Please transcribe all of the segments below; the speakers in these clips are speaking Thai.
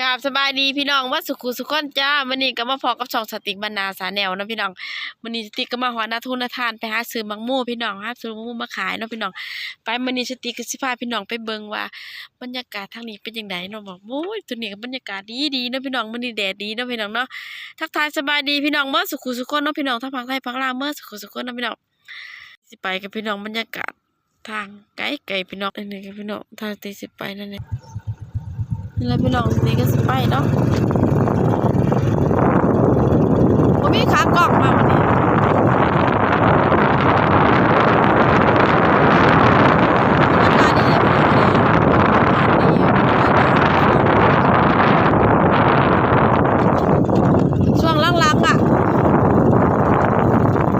กราบสบายดีพี่น้องว่าสุขุสุขคนจ้ามื้อนี้ก็มาพอกับช่องสติกบรรณาสาแนวนะพี่น้องมื้อนี้สติกก็มาหอนาทุนนาทานไปหาซื้อมังมู่พี่น้องหาซื้อมังมู่มาขายเนาะพี่น้องไปมื้อนี้สติกก็สิพาพี่น้องไปเบิ่งว่าบรรยากาศทางนี้เป็นจังไดเนาะบอกโอ้ยตัวนี้ก็บรรยากาศดีๆเนาะพี่น้องมื้อนี้แดดดีเนาะพี่น้องเนาะทักทายสบายดีพี่น้องเมื่อสุขุสุขคนเนาะพี่น้องทั้งภาคไทยภาคลาวเมื่อสุขุสุขคนเนาะพี่น้องสิไปกับพี่น้องบรรยากาศทางไกลๆพี่น้องอันนี้กับพี่น้องทางที่สิไปนั่นแหละ นี่แหละพี่น้องนี่ก็สิไปเนาะผมมีขากล้องมาวันนี้ราคาดีเลยช่วงล่างๆอะ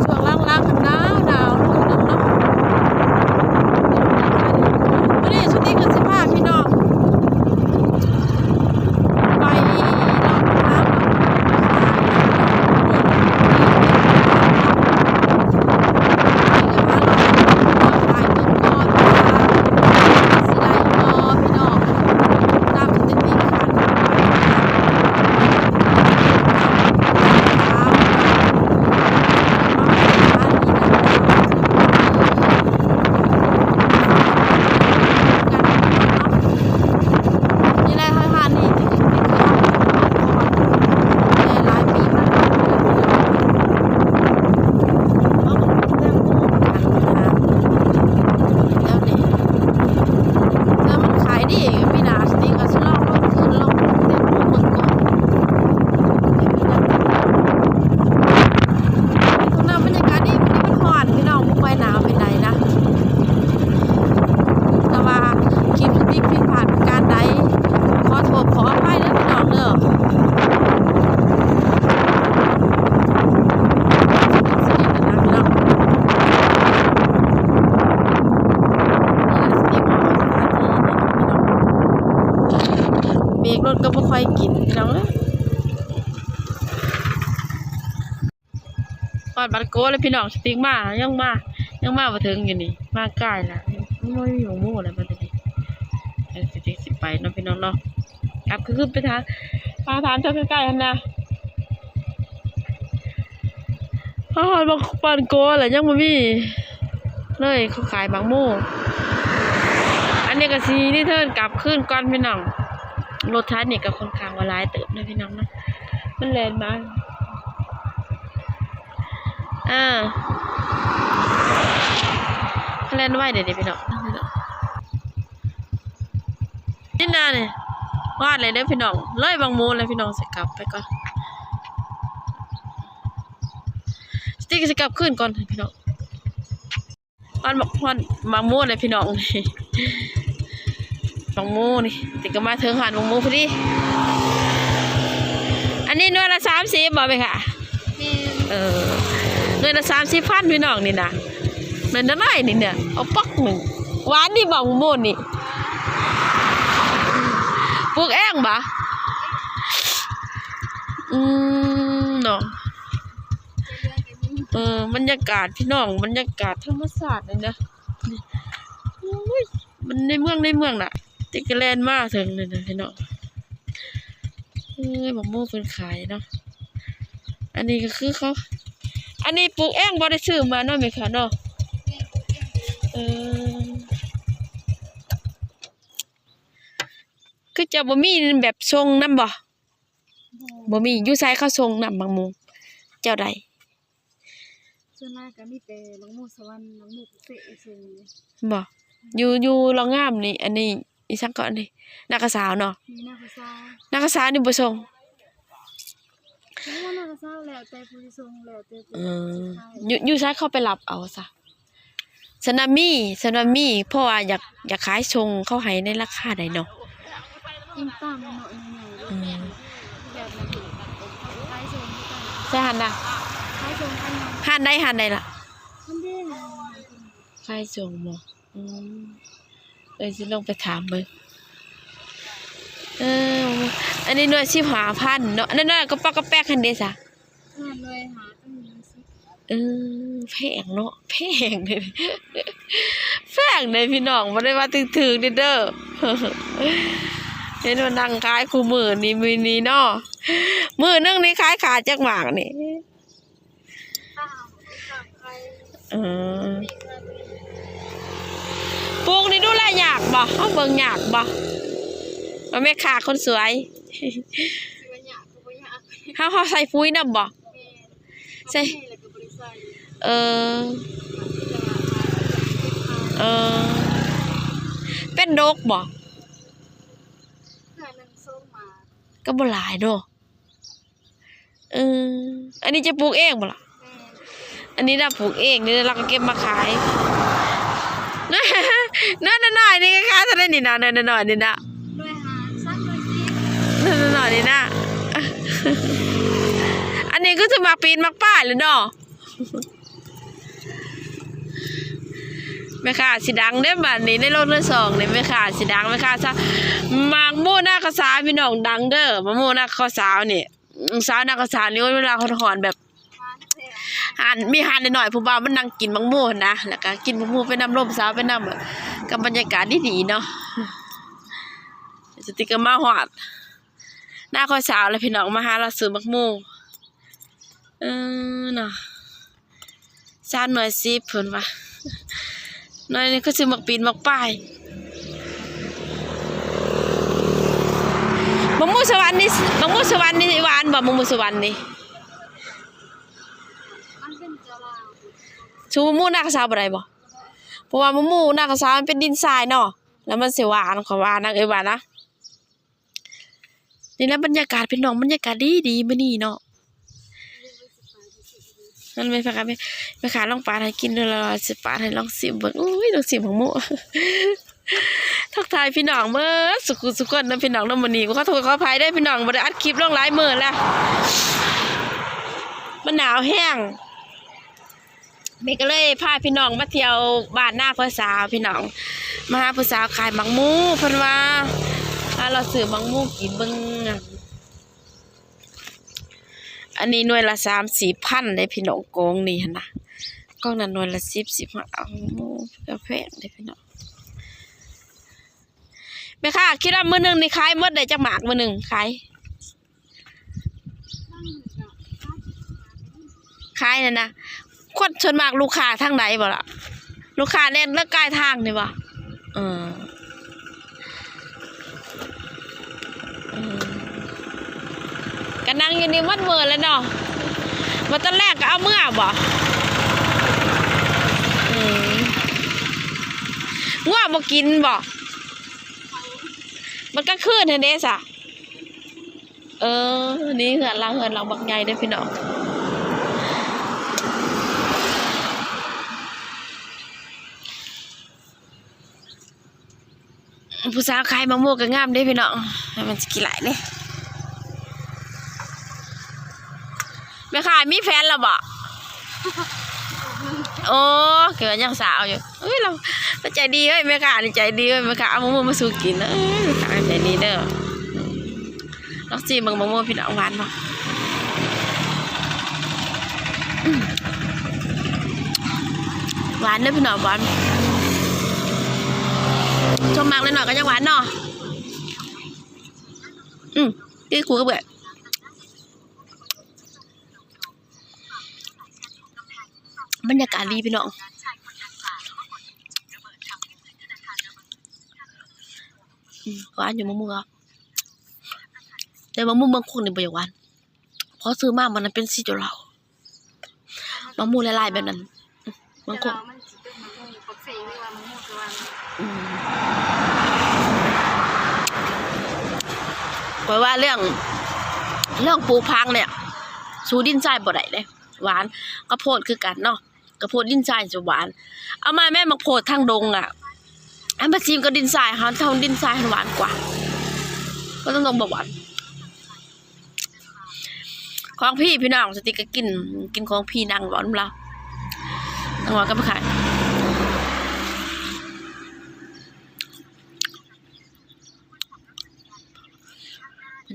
ช่วงล่างๆหนาวหนาวๆเนาะวันนี้ชุดนี้ก็สิพาพี่น้อง ไปลองทางนี่แหละทหารนี่ที่ที่คือในหลายปีมากแล้วนี่ถ้ามันขายดีก็มีนาสติก็สิลองลงทุนลงแต่พวกมันก่อนตรงนั้นบรรยากาศดีมันนี่มันร้อนพี่น้องบ่ค่อยหนาวเป็นไรนะ แต่ว่าคลิปสติ๊กผิดพลาดประการใด ขอโทษขออภัยเด้อพี่น้องเด้อสิเฮ็ดนะพี่น้องนี่แหละสติ๊กบอกว่าสถานที่นี่นะพี่น้องเบรกรถก็บ่ค่อยกิ น้องเอ้ยปอดบัดโก้เลยพี่น้องสติ๊กมา ยังมา ยังมาบ่ถึงอยู่นี่ มาใกล้ละไม่มีหมูหมูแล้วบันี้เออสิสิสิไปเนาะพี่น้องเนาะกลับคือคือไปทางทางทานเจ้าใกล้ๆกันนะเขาหอดบางปันโกแหละยังบ่มีเลยเขาขายบางโม่อันนี้ก็สีนี่เทินกลับขึ้นก่อนพี่น้อง รถท้ายนี่ก็ค่อนข้างวาหลายเติบนะพี่น้องนะมันแลนมาอ่าแลนไว้เดี๋ยวนี้พี่น้องนี่นาเนี่ยวาดเลยเด้อพี่น้องเลยบางมูลเลยพี่น้องสกลับไปก่อนสติ๊กสกลับขึ้นก่อนพี่น้องวาดบอกวาบางมูลเลยพี่น้องนี่ บางมูนี่ติดก็มาถึงหานบางมูพอดี อันนี้หน่วยละสามสิบบอกไปค่ะเออหน่วยละสามสิบพันพี่น้องนี่นะหน่วยละน้อยนี่เนี่ยเอาปักหนึ่งหวานนี่บางมูนี่ปลูกเองปะอืมเนาะเออบรรยากาศพี่น้องบรรยากาศธรรมศาสตร์เลยนะนี่อุ้ยมันในเมืองในเมืองน่ะ ติกแลนด์มากถึงเลยนะพี่น้องเอ้ยบอกโม่เป็นขายเนาะอันนี้ก็คือเขา อันนี้ปลูกเองบ่ได้ซื้อมาเนาะไหมคะเนาะเออคือจะบ่มีแบบทรงนำบ่บ่มีอยู่ไสเขาทรงนำบางหมูเจ้าใดส่วนมากก็มีแต่น้องหมูสวรรค์น้องหมูเสะซึ่งบ่อยู่อยู่ลองงามนี่ อันนี้ อีสังก็อันนี้นักกะสาวเนาะมีหน้าภาษานักกะสาวนี่บ่ทรงเพราะว่าหน้าภาษาแล้วแต่ผู้ที่ทรงแล้วแต่ผู้เออที่อยู่อยู่ไสเขาไปรับเอาซะสนามีสนามีเพราะว่าอยากอยากขายทรงเขาให้ในราคาใดเนาะอิงตามหน่อยหน่อยอืมแบบนั้นคล้ายทรงที่กันใช่หั่นน่ะคล้ายทรงกันนะหั่นใดหั่นใดล่ะมันเด้งขายทรงบ่อืม เอ้ยสิลองไปถามเบิ่งเอออันนี้หน่วย15,000เนาะอันนั้นน่ะก็ปอกกระแป๊กหั่นเด้ซะงานเลยหาตั้งมีสิเออแพงเนาะแพงเลยแพงเลยพี่น้องบ่ได้ว่าถึกๆเด้อเด้อเห็นว่านั่งขายคู่มือนี่มือนี้เนาะมือนึงนี่ขายขาจักหมากนี่ข้าวข้าวไข่เออมีเงิน ปลูกนี่ดูแลยากบ่เฮาเบิ่งยากบ่ว่าแม่ค้าคนสวยสิว่าหยากก็บ่หยากเฮาเฮาใส่ปุ๋ยนำบ่แม่ใส่ใส่แล้วก็บ่ได้ใส่เออเออเป็นโรคบ่เพื่อนนึงส่งมาก็บ่หลายเนาะเอออันนี้จะปลูกเองบ่ล่ะแม่อันนี้น่ะปลูกเองนี่เราก็เก็บมาขาย นนน่ะหน่อยนี่ก็ขายเท่านนี่นะนนน่ะหน่อยนี่นะนนน่ะหน่อยนี่นะอันนี้ก็จะมาปีนมักป้ายเลยเนาะแม่ค้าสิดังเด้อบัดนี้ในโลกเรื่องสองนี่แม่ค้าสิดังแม่ค้าซะมากโม่หน้าข้าวสาวพี่น้องดังเด้อมะโม่หน้าข้าวสาวนี่สาวหน้าข้าวสาวนี่เวลาเขาถอนแบบ หานแท้หันมีหันหน่อยๆผู้บ่าวมันนั่งกินมังโม่นะแล้วก็กินมังโม่ไปน้ำร่มสาวไปน้ำกับบรรยากาศดีๆเนาะสติกเกอร์มาหอดหน้าคอยสาวแล้วพี่น้องมาหาเราซื้อมักโม่เออเนาะซานหน่อยสิเพิ่นว่าหน่อยนี่ก็ซื้อมักปีนมักป้ายมังโม่สวรรค์นี่มังโม่สวรรค์นี่หวานบ่มังโม่สวรรค์นี่เป็นเจ้าลาว ชูมะม่วงหน้ากระซาวบ่ได้บ่เพราะว่ามะม่วงหน้ากระซาวมันเป็นดินทรายเนาะแล้วมันสิหวานขอหวานนะเอ้ยหวานะนี่แหละบรรยากาศพี่น้องบรรยากาศดีดีมื้อนี้เนาะมันไม่ฟักไม่ไม่ขาลองปลาให้กินเด้อแล้วสิปลาให้ลองสิเบิ่งอุ้ยลองสิของหมูทักทายพี่น้องเมื่อสุขุสุขคนนะพี่น้องนาะมื้อนี้ก็ขอโทษขออภัยได้พี่น้องบ่ได้อัดคลิปลงหลายมื้อแล้วมันหนาวแห้ง เมก็เลยพาพี่น้องมาเที่ยวบ้านหน้าพ่อสาวพี่น้อง มาหาพ่อสาวขายมังมูเพิ่นว่าถ้าเราซื้อมังมูกินเบิ่งอันนี้หน่วยละสามสี่พันได้พี่น้องโกงนี่นะกล้องนั้นหน่วยละสิบสิบห้าเอามูกาแฟได้พี่น้องแม่ค่ะคิดว่ามือหนึ่งนี่ขายมดได้จักหมากมือหนึงขายนั่งอยู่กับขายนั่นนะ คนส่วนมากลูกค้าทางไหนบ่ล่ะ ลูกค้าแน่นเลือกใกล้ทางนี่บ่เออก็นั่งอยู่นี่มันเมื่อแล้วเนาะมาตอนแรกก็เอาเมื่อบ่อืมง่วงบ่กินบ่ มันก็คืนเห็นเด้สะเออ นี่เหือนเราเหือนเราบักใหญ่เด้พี่น้อง ผู้สาวขายมะม่วงก็งามเด้พี่น้องให้มันสิกี่หลายเด้แม่ขายมีแฟนแล้วบ่โอ้เกิดยังสาวอยู่เอ้ยเราใจดีเอ้ยแม่ค้าใจดีเอ้ยแม่ค้าเอามะม่วงมาสู่กินเอ้ยแม่ค้าใจดีเด้อลองสิเบิ่งมะม่วงพี่น้องหวานบ่หวานเด้อพี่น้องหวาน ชมมากเลยหน่อยก็ยังหวานเนาะอืมที่ครูก็เบื่อบรรยากาศดีพี่น้องอืมหวานอยู่มะม่วงแต่มะม่วงบางคนนี่บ่อยหวานเพราะซื้อมามันเป็นสีจุเหลามะม่วงละลายๆแบบนั้นมบางคน แต่เรามันสิเป็นมะม่วงปักเสหรือว่ามะม่วงสวรรค์ อืมเพ ราะว่าเรื่องเรื่องปลูกพังเนี่ยสูดินทรายบ่ได้เลยหวานกระโพดคือกันเนาะกระโพดดินทรายจะหวาน เอามาแม่มาโพดทางดงอะอันมาชิมกับดินทรายเฮาทางดินทรายหวานกว่า ก็ต้องลงบอกหวานของพี่พี่น้องสติกก็กินกินของพี่นางหวานเรานางหวานก็ไปขาย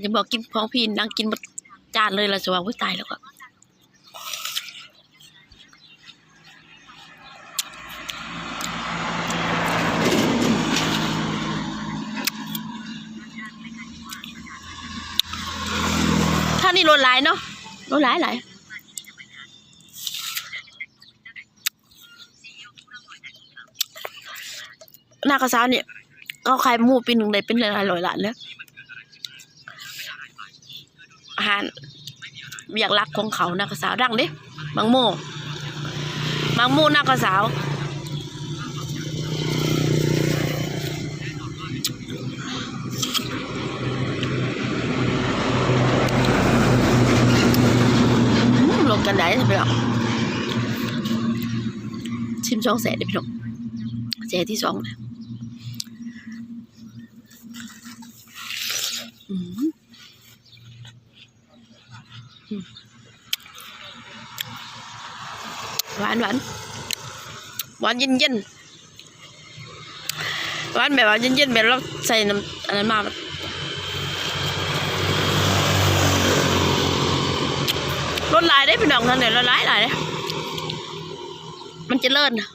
จะบอกกินของพี่นางกินหมดจานเลยเราจะว่าอุ้ยตายแล้วก็ท่านี่รถหลายเนาะรถหลายหลายหน้ากระซ้าเนี่ยก็ขายหมูปีหนึ่งเลยเป็นหลายๆร้อยล้านเลยอา หารอยากรักของเขาหน้ากสาวดังเด้มังโมมังโมหน้ากสาวลงกันได้ใช่ไหมล่ะชิมช่องแสนเดี๋ยวพี่น้องแสนที่สองนะอืมอืม หวานหวานหวานเย็นเย็นหวานแบบว่าเย็นเย็นแบบเราใส่น้ำอันนั้นมาลดลายได้เป็นดองนั่นเลยลดลายลายเลยมันจะเลิศนะ